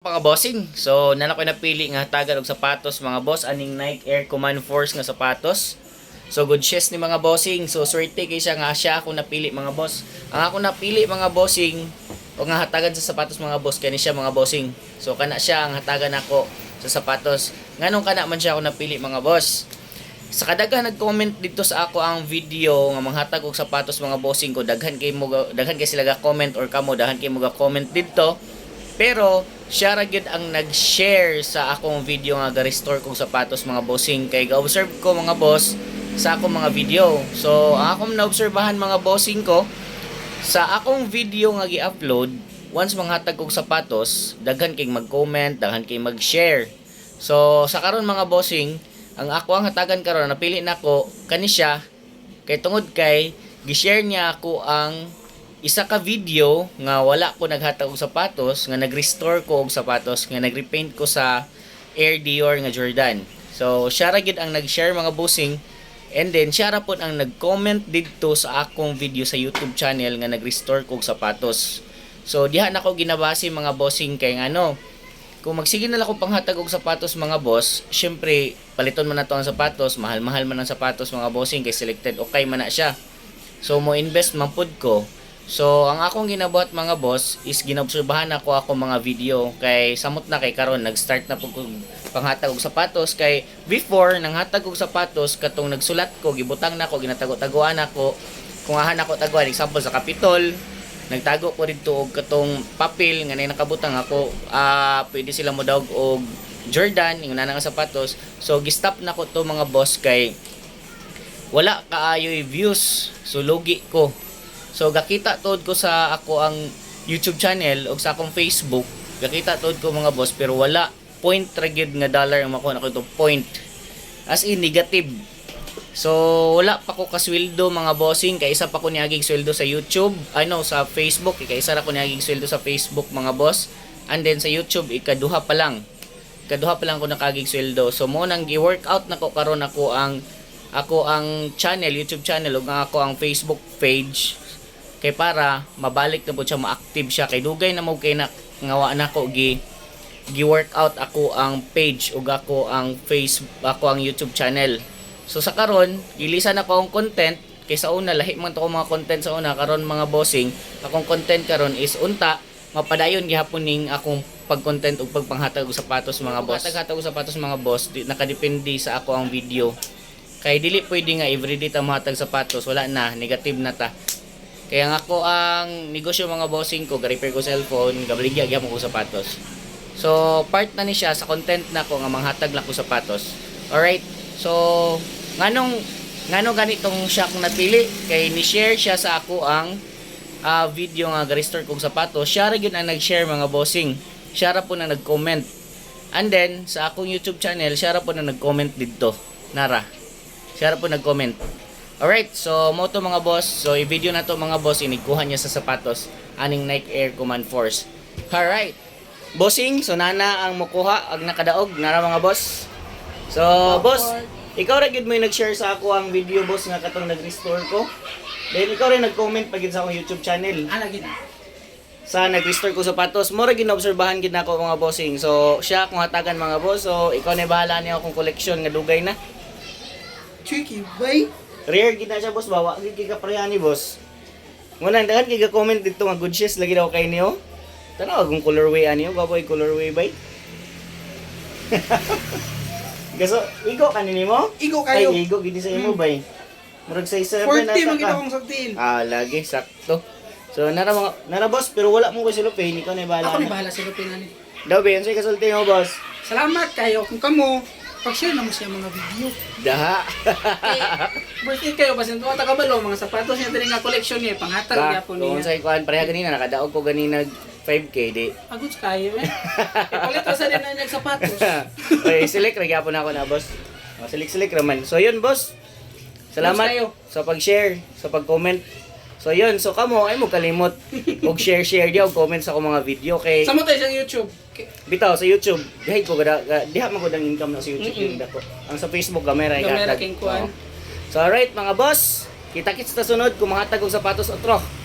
mga bossing. So, nana ko napili nga tagal og sapatos mga boss aning Nike Air Command Force nga sapatos. So good shoes ni mga bossing. So swerte kay siya nga siya ako napili mga boss. Ang ako napili mga bossing o nga hatagan sa sapatos mga boss kani siya mga bossing. So kana siya ang hatagan ako sa sapatos. Nganong kana man siya ako napili mga boss. Sa kadaga nag-comment dito sa ako ang video nga manghatag og sapatos mga bossing ko daghan kay mo daghan kay sila ga comment or kamo daghan kay mo ga comment dito. Pero siya ra gyud ang nag-share sa akong video nga ga-restore kong sapatos mga bossing kay ga-observe ko mga boss sa akong mga video. So ang akong naobserbahan mga bossing ko sa akong video nga gi-upload once manghatag kog sapatos daghan kay mag-comment, daghan kay mag-share. So sa karon mga bossing, ang ako ang hatagan karon napili nako kani siya kay tungod kay gi-share niya ako ang isa ka video nga wala ko naghatag og sapatos nga nag-restore ko og sapatos nga nag-repaint ko sa Air Dior nga Jordan. So siya ra gid ang nag-share mga bossing and then siya ra pod ang nag-comment didto sa akong video sa YouTube channel nga nag-restore ko og sapatos. So diha na ko ginabase mga bossing kay ano kung magsige na ko panghatag og sapatos mga boss, syempre paliton man na to ang sapatos, mahal-mahal man ang sapatos mga bossing kay selected okay man na siya. So mo invest man pud ko. So ang akong ginabuhat mga boss is ginobserbahan ako ako mga video. Kay samot na kay karon nag-start na ko panghatag og sapatos. Kay before nang hatag og sapatos katong nagsulat ko gibutang na ko ginatago-taguan ako. Kung ahan ako taguan example sa Kapitol nagtago ko dito og katong papel nga nay nakabutang ako ah pwede sila mo daog og Jordan yung nana nga sapatos. So gistop na ko to mga boss kay wala kaayoy views. So lugi ko so gakita tod ko sa ako ang YouTube channel o sa akong Facebook gakita tod ko mga boss pero wala point ra gyud nga dollar ang makuha ko ito point as in negative So, wala pa ko kasweldo mga bossing. Kaya isa pa ko niaging sweldo sa YouTube. Ano, sa Facebook. Kaya isa ra ko niaging sweldo sa Facebook mga boss. And then sa YouTube, ikaduha pa lang. Ikaduha pa lang ko nakaging sweldo. So, mo nang gi-workout na ko karon ako ang ako ang channel, YouTube channel, ug ako ang Facebook page kay para mabalik na po siya ma-active siya kay dugay na mo kay na ngawa na ko gi gi-workout ako ang page ug ako ang face ako ang YouTube channel So sa karon, gilisan ako ang content kay sa una lahi man to mga content sa una karon mga bossing, akong content karon is unta mapadayon gihapon ning akong pag-content ug pagpanghatag og sapatos mga boss. Hatag-hatag og sapatos mga boss, di, nakadepende sa ako ang video. Kay dili pwede nga everyday ta mahatag sapatos, wala na, negative na ta. Kaya nga ako ang negosyo mga bossing ko, ga-repair ko cellphone, gabaligya gyapon ko sapatos. So, part na ni siya sa content na ko nga manghatag lang ko sapatos. Alright? So, nganong nganong ganitong siya kung napili kay ni-share siya sa ako ang ah, video nga ga-restore kong sapatos. Siya ra gyud ang nag-share mga bossing. Siya ra po na nag-comment. And then sa akong YouTube channel, siya ra po na nag-comment dito. Nara. Siya ra po nag-comment. Alright, so mo to mga boss. So i-video na to mga boss, inikuha niya sa sapatos aning Nike Air Command Force. Alright. Bossing, so nana ang mukuha ag nakadaog nara mga boss. So, boss, ikaw ra gyud mo nag-share sa ako ang video boss nga katong nag-restore ko. Then ikaw rin nag-comment pa gyud sa akong YouTube channel Ah, lagi na. sa nag-restore ko sapatos. Mo ra ginobserbahan gid nako mga bossing. So, siya kung hatagan mga boss. So, ikaw na bahala niya akong collection nga dugay na. Tricky, bay. Rare gid na siya boss, bawa gid kay kaprayani boss. Muna daghan kay comment dito nga good shoes lagi daw kay niyo. Tanaw agong colorway ani yo, baboy colorway bay. Gaso, igo kanini mo? Igo Ay, kayo. igo gid sa imo bay. Murag say 7 40 na man ka. kita kong sabtin. Ah, lagi sakto. So, nara mga nara boss, pero wala mo ko si Lupe, ikaw na bahala. Ako ni na. bahala sa lupinan ni. Daw ba, yun sa'yo kasulti mo, boss? Salamat kayo kung kamo. Pag-share na mo siya mga video. Daha. Eh, birthday kayo kasi tuwa ta kabalo mga sapatos niya diri nga collection niya panghatag Ba, gyapon kung niya. sa'yo kuhan, pareha ganina, nakadaog ko ganina 5K, di. Agos kayo eh. Ipalit sa din na niya sapatos. okay, select, nagyapon ako na, boss. Oh, select naman. So, yun, boss. Salamat sa pag-share, sa pag-comment. So, yun. So, kamo, ay mo kalimot. Og share-share diyo, comment sa akong mga video. Kay, Sa mo tayo sa YouTube. Bitaw, sa YouTube, dihay ko, gada, ga- diha man ko dang income na sa YouTube. Mm-mm. dako. Ang sa Facebook, gamay ra Gamay ra kuan. Oo. So, alright, mga boss. Kita-kits ta sunod kung mga tagong sapatos otro.